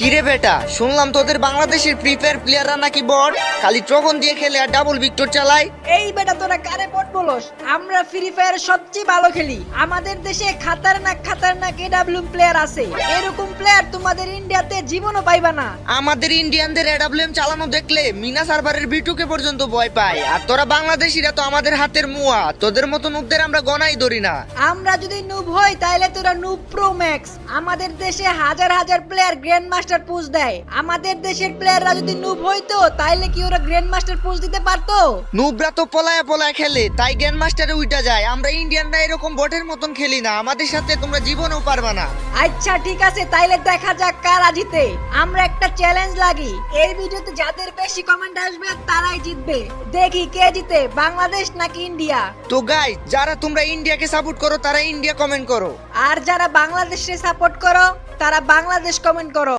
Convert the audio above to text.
কিরে বেটা? শুনলাম তোদের বাংলাদেশের ফ্রি ফায়ার প্লেয়াররা নাকি বট খালি ট্রগন দিয়ে খেলে আর ডাবল ভিক্টর চালায়? এই বেটা তোরা কারে পট বলস? আমরা ফ্রি ফায়ার সবচেয়ে ভালো খেলি। আমাদের দেশে খাতারনাক খাতারনাক এডাব্লিউ প্লেয়ার আছে। এরকম প্লেয়ার তোমাদের ইন্ডিয়াতে জীবনও পাইবা না। আমাদের ইন্ডিয়ানদের এডাব্লিউএম চালানো দেখলে মিনা সার্ভারের বিটুকে পর্যন্ত ভয় পায়। আর তোরা বাংলাদেশিরা তো আমাদের হাতের মুয়া। তোদের মতো নুবদের আমরা গনাই ধরি না। আমরা যদি নুব হই তাহলে তোরা নুব প্রো ম্যাক্স আমাদের দেশে হাজার হাজার প্লেয়ার গ্র্যান্ড মাস্টার পুশ দেয়। আমাদের দেশের প্লেয়াররা যদি নুব হইতো তাহলে কি ওরা গ্র্যান্ড মাস্টার পুশ দিতে পারতো? নুবরা তো পলায়া পলায়া খেলে তাই গ্যান মাস্টারে উইটা যায়। আমরা ইন্ডিয়ানরা এরকম বটের মতন খেলি না আমাদের সাথে তোমরা জীবনও পারবা না। আচ্ছা ঠিক আছে তাইলে দেখা যাক কারা জিতে। আমরা একটা চ্যালেঞ্জ লাগি। এই ভিডিওতে যাদের বেশি কমেন্ট আসবে তারাই জিতবে। দেখি কে জিতে বাংলাদেশ নাকি ইন্ডিয়া তো গাই যারা তোমরা ইন্ডিয়াকে সাপোর্ট করো তারা ইন্ডিয়া কমেন্ট করো। আর যারা বাংলাদেশে সাপোর্ট করো তারা বাংলাদেশ কমেন্ট করো।